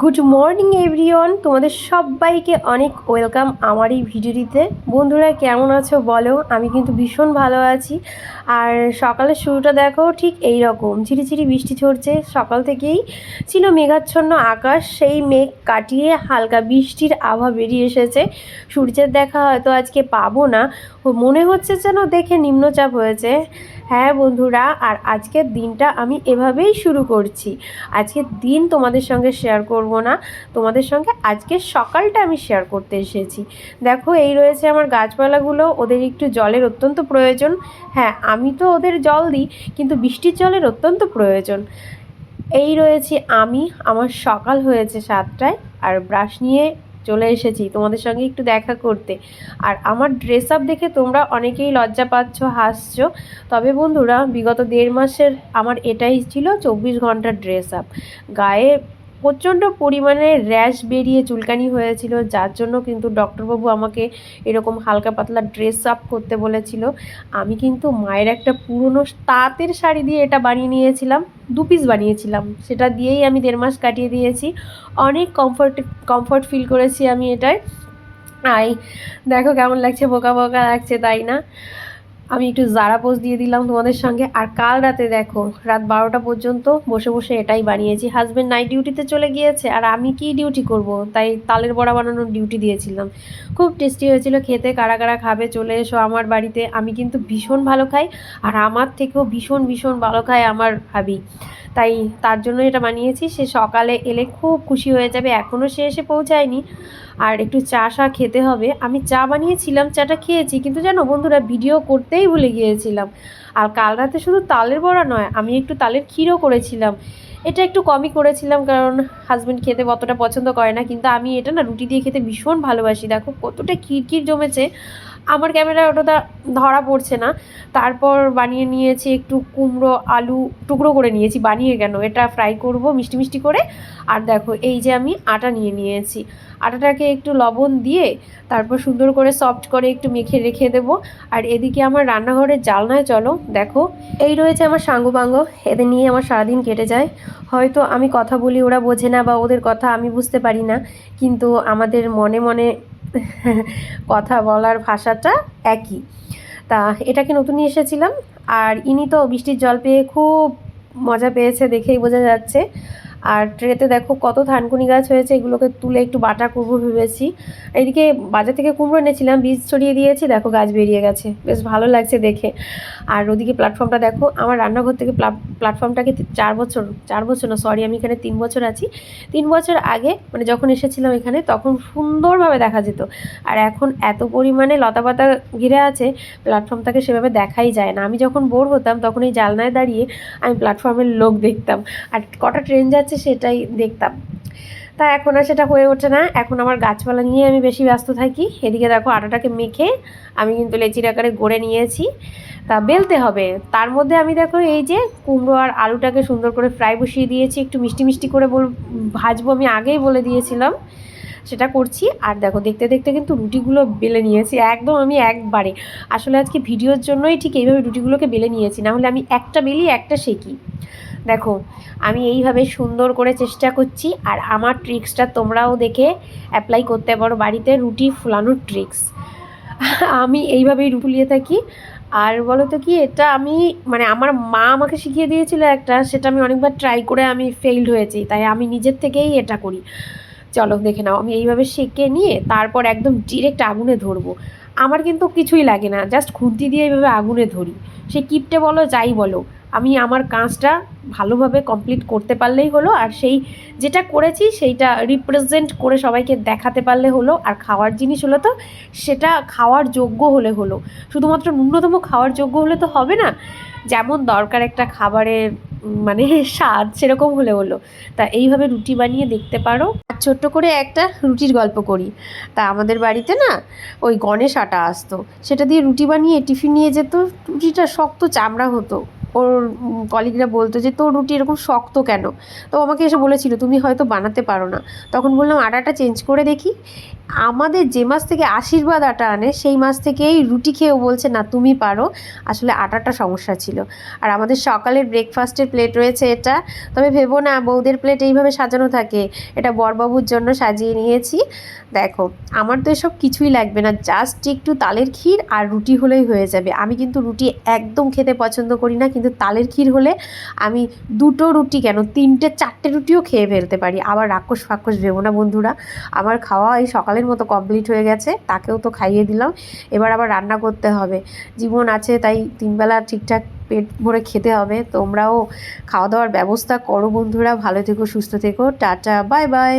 Good morning everyone তোমাদের সবাইকে অনেক ওয়েলকাম আমার এই ভিডিওটিতে। বন্ধুরা, কেমন আছো বলো? আমি কিন্তু ভীষণ ভালো আছি। আর সকালের শুরুটা দেখো, ঠিক এই রকম ঝিরিঝিরি বৃষ্টি ঝরছে। সকাল থেকেই ছিল মেঘাচ্ছন্ন আকাশ। সেই মেঘ কাটিয়ে হালকা বৃষ্টির আভা বেরিয়ে এসেছে। সূর্যের দেখা হয়তো আজকে পাবো না। মনে হচ্ছে যেন দেখে নিম্নচাপ হয়েছে। হ্যাঁ বন্ধুরা, আর আজকের দিনটা আমি এভাবেই শুরু করছি। আজকের দিন তোমাদের সঙ্গে শেয়ার করব না, তোমাদের সঙ্গে আজকের সকালটা আমি শেয়ার করতে এসেছি। দেখো, এই রয়েছে আমার গাছপালাগুলো, ওদের একটু জলের অত্যন্ত প্রয়োজন। হ্যাঁ আমি তো ওদের জল দিই, কিন্তু বৃষ্টির জলের অত্যন্ত প্রয়োজন। এই রয়েছি আমি, আমার সকাল হয়েছে সাতটায়, আর ব্রাশ নিয়ে চলে এসেছি তোমাদের সঙ্গে একটু দেখা করতে। আর আমার ড্রেস আপ দেখে তোমরা অনেকেই লজ্জা পাচ্ছ, হাসছো। তবে বন্ধুরা, বিগত দেড় মাসের আমার এটাই ছিল চব্বিশ ঘণ্টার ড্রেস আপ গায়ে প্রচণ্ড পরিমাণে র্যাশ বেরিয়ে চুলকানি হয়েছিল, যার জন্য কিন্তু ডক্টরবাবু আমাকে এরকম হালকা পাতলা ড্রেস আপ করতে বলেছিল। আমি কিন্তু মায়ের একটা পুরনো তাঁতের শাড়ি দিয়ে এটা বানিয়ে নিয়েছিলাম, দু পিস বানিয়েছিলাম। সেটা দিয়েই আমি দেড় মাস কাটিয়ে দিয়েছি। অনেক কমফর্ট কমফর্ট ফিল করেছি আমি এটায়। আই, দেখো কেমন লাগছে, বোকা বোকা লাগছে, তাই না? আমি একটু জারা পোজ দিয়ে দিলাম তোমাদের সঙ্গে। আর কাল রাতে দেখো, রাত বারোটা পর্যন্ত বসে বসে এটাই বানিয়েছি। হাজব্যান্ড নাইট ডিউটিতে চলে গিয়েছে, আর আমি কি ডিউটি করব? তাই তালের বড়া বানানোর ডিউটি দিয়েছিলাম। খুব টেস্টি হয়েছিল খেতে, কারা কারা খাবে চলে এসো আমার বাড়িতে। আমি কিন্তু ভীষণ ভালো খাই, আর আমার থেকেও ভীষণ ভীষণ ভালো খায় আমার ভাবি। তাই তার জন্য এটা বানিয়েছি। সে সকালে এলে খুব খুশি হয়ে যাবে এখনও সে এসে পৌঁছায়নি। আর একটু চা শা খেতে হবে। আমি চা বানিয়েছিলাম, চাটা খেয়েছি, কিন্তু জানো বন্ধুরা, ভিডিও করতেই ভুলে গিয়েছিলাম। আর কাল রাতে শুধু তালের বড়া নয়, আমি একটু তালের ক্ষীরও করেছিলাম। এটা একটু কমই করেছিলাম, কারণ হাজব্যান্ড খেতে অতটা পছন্দ করে না, কিন্তু আমি এটা না রুটি দিয়ে খেতে ভীষণ ভালোবাসি। দেখো কতটা খিরখির জমেছে। আমার ক্যামেরা ওটা ধরা পড়ছে না। তারপর বানিয়ে নিয়েছি একটু কুমড়ো, আলু টুকরো করে নিয়েছি, বানিয়ে কেন? এটা ফ্রাই করব মিষ্টি মিষ্টি করে। আর দেখো, এই যে আমি আটা নিয়ে নিয়েছি। আটাটাকে একটু লবণ দিয়ে তারপর সুন্দর করে সফট করে একটু মেখে রেখে দেব। আর এদিকে আমার রান্নাঘরের জালনায় চলো, দেখো। এই রয়েছে আমার সাঙ্গুবাঙ্গ এদের নিয়ে আমার সারাদিন কেটে যায়। হয়তো আমি কথা বলি, ওরা বোঝে না বা ওদের কথা আমি বুঝতে পারি না। কিন্তু আমাদের মনে মনে কথা বলার ভাষাটা একই। তা এটাকে নতুন নিয়ে এসেছিলাম, আর ইনি তো বৃষ্টির জল পেয়ে খুব মজা পেয়েছে দেখেই বোঝা যাচ্ছে। আর ট্রেতে দেখো কত থানকুনি গাছ হয়েছে, এগুলোকে তুলে একটু বাটা করব ভেবেছি। এদিকে বাজার থেকে কুমড়ো এনেছিলাম, বীজ ছড়িয়ে দিয়েছি, দেখো গাছ বেরিয়ে গেছে, বেশ ভালো লাগছে দেখে। আর ওদিকে প্ল্যাটফর্মটা দেখো, আমার রান্নাঘর থেকে প্ল্যাটফর্মটাকে চার বছর চার বছর না সরি আমি এখানে তিন বছর আছি। তিন বছর আগে মানে যখন এসেছিলাম এখানে, তখন সুন্দরভাবে দেখা যেত। আর এখন এত পরিমাণে লতাপাতা ঘিরে আছে প্ল্যাটফর্মটাকে সেভাবে দেখাই যায় না। আমি যখন বোর হতাম, তখন এই জালনায় দাঁড়িয়ে আমি প্ল্যাটফর্মের লোক দেখতাম। আর কটা ট্রেন যাচ্ছে সেটাই দেখতাম। তা এখন আর সেটা হয়ে ওঠে না। এখন আমার গাছপালা নিয়ে আমি বেশি ব্যস্ত থাকি। এদিকে দেখো আটাটাকে মেখে আমি কিন্তু লেচির আকারে গড়ে নিয়েছি। তা বেলতে হবে। তার মধ্যে আমি দেখো এই যে কুমড়ো আর আলুটাকে সুন্দর করে ফ্রাই বসিয়ে দিয়েছি। একটু মিষ্টি মিষ্টি করে বল, ভাজবো আমি আগেই বলে দিয়েছিলাম। সেটা করছি। আর দেখো দেখতে দেখতে কিন্তু রুটিগুলো বেলে নিয়েছি। একদম আমি একবারে। আসলে আজকে ভিডিওর জন্যই ঠিক এইভাবে রুটিগুলোকে বেলে নিয়েছি। না হলে আমি একটা বেলি, একটা শেকি দেখো, আমি এইভাবে সুন্দর করে চেষ্টা করছি আর আমার ট্রিক্সটা তোমরাও দেখে অ্যাপ্লাই করতে পারো বাড়িতে রুটি ফুলানোর ট্রিক্স। আমি এইভাবেই ফুলিয়ে থাকি। আর বলো তো কি, এটা আমি মানে আমার মা আমাকে শিখিয়ে দিয়েছিল একটা, সেটা আমি অনেকবার ট্রাই করে আমি ফেইল্ড হয়েছি, তাই আমি নিজের থেকেই এটা করি। চলো দেখে নাও, আমি এইভাবে সেঁকে নিয়ে তারপর একদম ডিরেক্ট আগুনে ধরবো। আমার কিন্তু কিছুই লাগে না জাস্ট খুন্তি দিয়ে এইভাবে আগুনে ধরি। সে কিপটে বলো, যাই বলো। আমি আমার কাজটা ভালোভাবে কমপ্লিট করতে পারলেই হলো, আর সেই যেটা করেছি সেইটা রিপ্রেজেন্ট করে সবাইকে দেখাতে পারলে হলো, আর খাওয়ার জিনিস হলো তো সেটা খাওয়ার যোগ্য হলে হলো। শুধুমাত্র ন্যূনতম খাওয়ার যোগ্য হলে তো হবে না, যেমন দরকার একটা খাবারের মানে স্বাদ সেরকম হলে হলো। তা এইভাবে রুটি বানিয়ে দেখতে পারো। আর ছোট্ট করে একটা রুটির গল্প করি। তা আমাদের বাড়িতে না ওই গণেশ আটা আসতো, সেটা দিয়ে রুটি বানিয়ে টিফিন নিয়ে যেত, রুটিটা শক্ত চামড়া হতো। ওর কলিগরা বলতো যে, তোর রুটি এরকম শক্ত কেন? তো আমাকে এসে বলেছিল, তুমি হয়তো বানাতে পারো না। তখন বললাম, আটাটা চেঞ্জ করে দেখি। আমাদের যে মাস থেকে আশীর্বাদ আটা আনে, সেই মাস থেকেই রুটি খেয়েও বলছে, না, তুমি পারো। আসলে আটাটা সমস্যা ছিল। আর আমাদের সকালের ব্রেকফাস্টের প্লেট রয়েছে এটা। তবে ভেবো না বৌদের প্লেট এইভাবে সাজানো থাকে। এটা বরবাবুর জন্য সাজিয়ে নিয়েছি। দেখো, আমার তো এসব কিছুই লাগবে না জাস্ট একটু তালের ক্ষীর আর রুটি হলেই হয়ে যাবে। আমি কিন্তু রুটি একদম খেতে পছন্দ করি না কিন্তু তালের ক্ষীর হলে আমি দুটো রুটি কেন? তিনটে, চারটে রুটিও খেয়ে ফেলতে পারি। আবার রাক্ষস ফাক্ষস ভেবো না বন্ধুরা। আমার খাওয়া এই সকালের মতো কমপ্লিট হয়ে গেছে। তাকেও তো খাইয়ে দিলাম। এবার আবার রান্না করতে হবে। জীবন আছে, তাই তিনবেলা ঠিকঠাক পেট ভরে খেতে হবে। তোমরাও খাওয়া দাওয়ার ব্যবস্থা করো বন্ধুরা। ভালো থেকো, সুস্থ থেকো। Tata bye bye